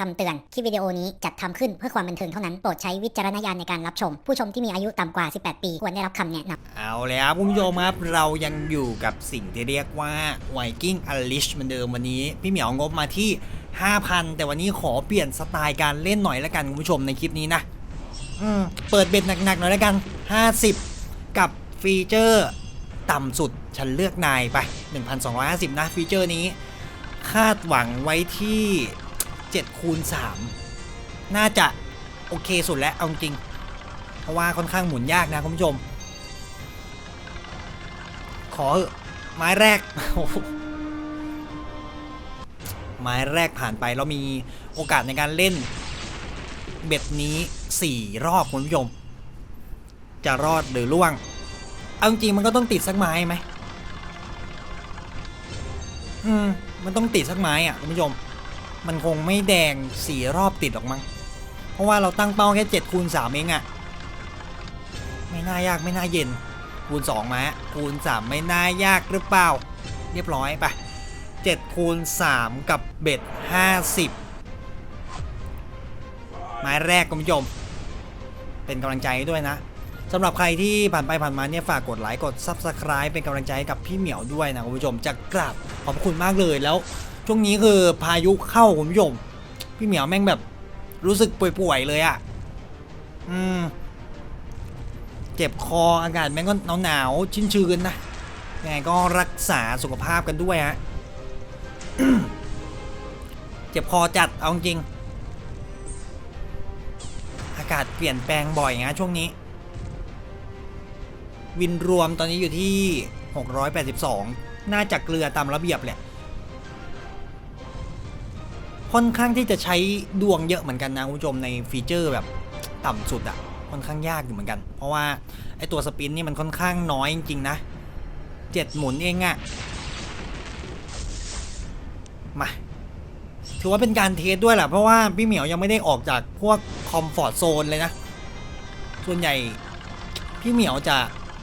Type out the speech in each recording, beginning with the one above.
คำเตือน คลิปวิดีโอนี้จัดทำขึ้นเพื่อความบันเทิงเท่านั้น โปรดใช้วิจารณญาณในการรับชม ผู้ชมที่มีอายุต่ำกว่า 18 ปี ควรได้รับคำแนะนำเอาเลยครับคุณผู้ชมครับ เรายังอยู่กับสิ่งที่เรียกว่า Viking Unleashed เหมือนเดิมวันนี้ พี่เหมียวงบมาที่ 5,000 แต่วันนี้ขอเปลี่ยนสไตล์การเล่นหน่อยแล้วกันคุณผู้ชมในคลิปนี้นะอืมเปิดเบ็ดหนักๆหน่อยแล้วกัน 50 กับฟีเจอร์ต่ำสุดฉันเลือกนายไป 1,250 นะฟีเจอร์นี้ คาดหวังไว้ที่ 7คูณ3น่าจะโอเคสุดแล้วเอาจริง เพราะว่าค่อนข้างหมุนยากนะคุณผู้ชม ขอเถอะไม้แรก ไม้แรกผ่านไปเรามีโอกาสในการเล่น เบ็ดนี้ 4 รอบคุณผู้ชม จะรอดหรือล่วง เอาจริงมันก็ต้องติดสักไม้ไหม อืม มันต้องติดสักไม้อะคุณผู้ชม มันคงไม่แดงสี่รอบติดหรอกมั้ง เพราะว่าเราตั้งเป้าแค่7คูณ3เองอะไม่น่ายากไม่น่าเย็น คูณ2มาคูณ3ไม่น่ายากหรือเปล่า เรียบร้อยไป7คูณ3กับเบ็ด50ไม้แรกคุณผู้ชมเป็นกำลังใจด้วยนะสำหรับใครที่ผ่านไปผ่านมาเนี่ยฝากกดไลค์กด Subscribe เป็นกำลังใจให้กับพี่เหมียวด้วยนะคุณผู้ชมจะกราบขอบคุณมากเลยแล้ว ช่วงนี้คือพายุเข้าผู้ชมพี่เหมียวแม่งแบบรู้สึกป่วยๆเลยอะ่ะ อืม เจ็บคออากาศแม่งก็หนาวๆชื้นชื้นๆนะ ยังไงก็รักษาสุขภาพกันด้วยฮะ เจ็บคอจัดเอาจริง อากาศเปลี่ยนแปลงบ่อยนะช่วงนี้ วินรวมตอนนี้อยู่ที่ 682 น่าจะเกลือตามระเบียบแหละ ค่อนข้างที่จะใช้ดวงเยอะเหมือนกันนะคุณผู้ชมในฟีเจอร์แบบต่ำสุดอะค่อนข้างยากอยู่เหมือนกัน เพราะว่าไอตัวสปินนี่มันค่อนข้างน้อยจริงๆนะเจ็ดหมุนเองอะมาถือว่าเป็นการเทสด้วยแหละเพราะว่าพี่เหมียวยังไม่ได้ออกจากพวกคอมฟอร์ z โซนเลยนะ ส่วนใหญ่พี่เหมียวจะ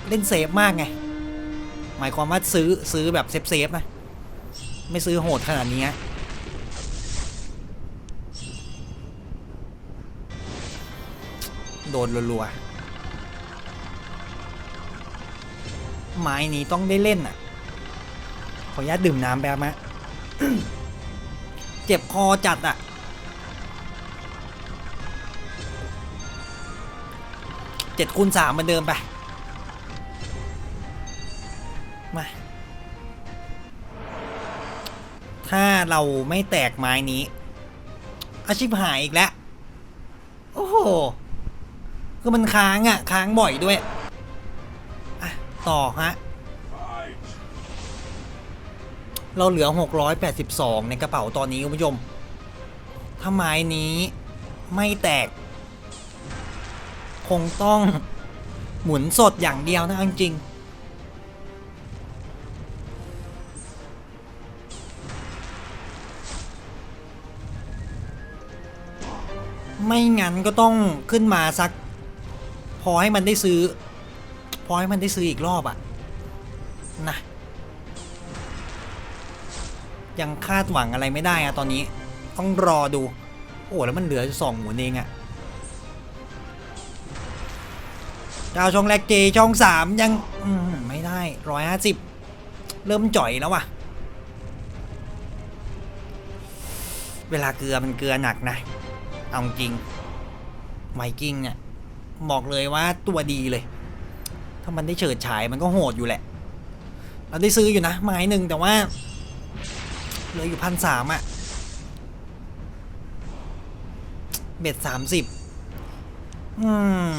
เล่นเซฟมากไง หมายความว่าซื้อซื้อแบบเซฟเซฟนะ ไม่ซื้อโหดขนาดนี้ โดนรัวๆ ไม้นี้ต้องได้เล่นอะ ขออนุญาตดื่มน้ำแบบมะเจ็บคอจัดอะ เจ็ดคูณสามเหมือนเดิมไป มา ถ้าเราไม่แตกไม้นี้อาชีพหายอีกแล้ว โอ้โห คือมันค้างอะ ค้างบ่อยด้วยอะต่อฮะ เราเหลือ 682 ในกระเป๋าตอนนี้คุณผู้ชมถ้าไม้นี้ไม่แตก คงต้องหมุนสดอย่างเดียวนะจริงไม่งั้นก็ต้องขึ้นมาสัก พอให้มันได้ซื้อ พอให้มันได้ซื้ออีกรอบอะนะยังคาดหวังอะไรไม่ได้อะตอนนี้ ต้องรอดู โอ้แล้วมันเหลือสองหมุนเองอะดาวช่องแรกเจช่องสามยังมไม่ได้ร้อยห้าสิบเริ่มจ่อยแล้วว่ะ เวลาเกลือมันเกลือหนักนะ เอาจริงไวกิ้งเนี่ย บอกเลยว่าตัวดีเลย ถ้ามันได้เฉิดฉายมันก็โหดอยู่แหละ เราได้ซื้ออยู่นะ ไม้หนึ่งแต่ว่าเหลืออยู่พันสามอะ เบ็ดสามสิบอืม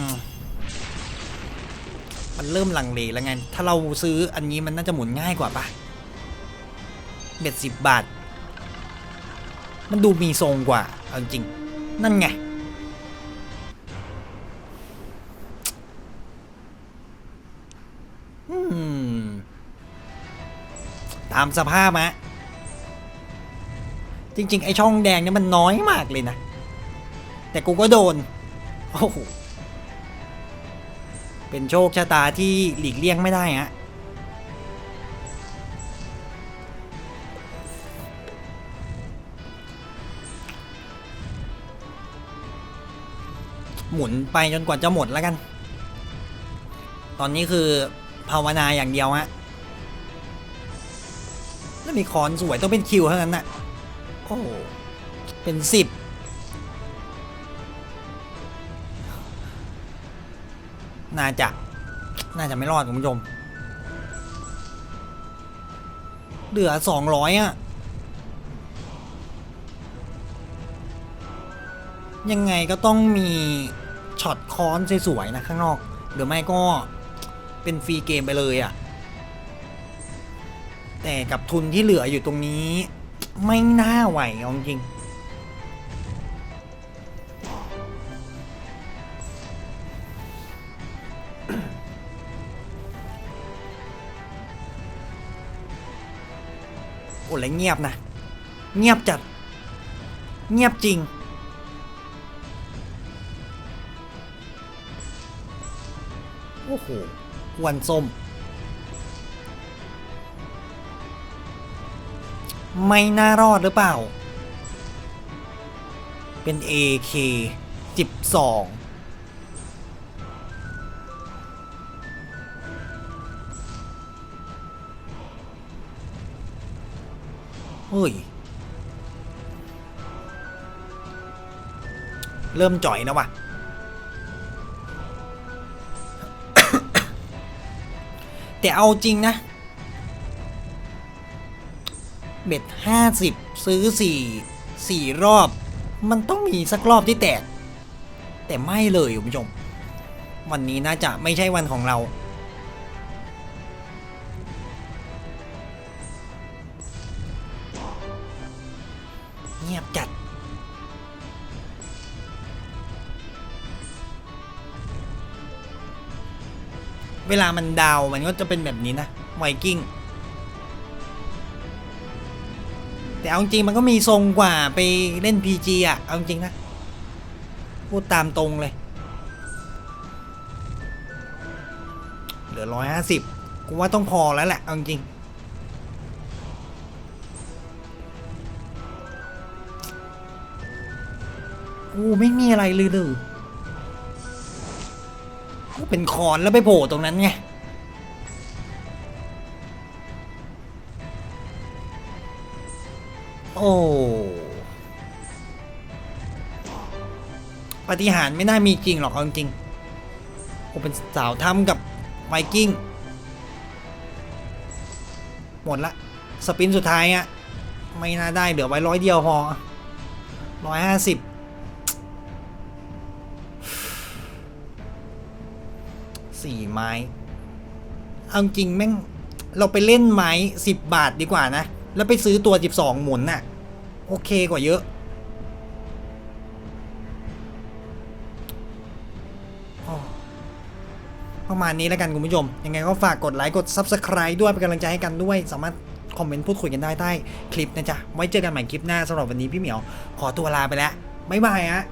มันเริ่มหลังเลแล้วไง ถ้าเราซื้ออันนี้มันน่าจะหมุนง่ายกว่าปะเบ็ดสิบบาท มันดูมีทรงกว่า เอาจริง นั่นไง ตามสภาพฮะจริง ๆ ไอช่องแดงเนี่ยมันน้อยมากเลยนะ แต่กูก็โดน โอ้โห เป็นโชคชะตาที่หลีกเลี่ยงไม่ได้ฮะหมุนไปจนกว่าจะหมดแล้วกัน ตอนนี้คือภาวนาอย่างเดียวฮะ แล้วมีคอนสวยต้องเป็นคิวเท่านั้นน่ะโอ้เป็นสิบน่าจะ น่าจะไม่รอดคุณผู้ชม เหลือสองร้อยอะยังไงก็ต้องมีช็อตคอนสวยๆนะข้างนอก หรือไม่ก็เป็นฟรีเกมไปเลยอะ แต่กับทุนที่เหลืออยู่ตรงนี้ ไม่น่าไหวเอาจริง โอ้แล้วเงียบนะ เงียบจัด เงียบจริงโอ้โหวันส้ม ไม่น่ารอดหรือเปล่า เป็น AK 12เฮ้ย เริ่มจ่อยนะวะแต่เอาจริงนะ เบ็ดห้าสิบซื้อสี่สี่รอบ มันต้องมีสักรอบที่แตก แต่ไม่เลยคุณผู้ชม วันนี้น่าจะไม่ใช่วันของเรา เงียบจัดเวลามันดาวมันก็จะเป็นแบบนี้นะไวกิ้ง แต่เอาจริงมันก็มีทรงกว่าไปเล่น PG อะ เอาจริงนะ พูดตามตรงเลย เหลือร้อยห้าสิบกูว่าต้องพอแล้วแหละ เอาจริง กูไม่มีอะไรเลยเลยกูเป็นคอนแล้วไปโผล่ตรงนั้นไง ฏิหารไม่น่ามีจริงหรอกเอาจริงๆกูเป็นสาวทำกับไวกิ้ง หมดละ สปินสุดท้ายอะไม่น่าได้เหลือไว้ร้อยเดียวพอร้อยห้าสิบสี่ไม้ เอาจริงแม่ง เราไปเล่นไม้สิบบาทดีกว่านะ แล้วไปซื้อตัวสิบสองหมุนน่ะ โอเคกว่าเยอะ ประมาณนี้แล้วกันคุณผู้ชม ยังไงก็ฝากกดไลค์กด Subscribe ด้วยเป็นกำลังใจให้กันด้วย สามารถคอมเมนต์พูดคุยกันได้ใต้คลิปนะจ๊ะ ไว้เจอกันใหม่คลิปหน้าสำหรับวันนี้พี่เหมียว ขอตัวลาไปแล้วบ๊ายบายฮะ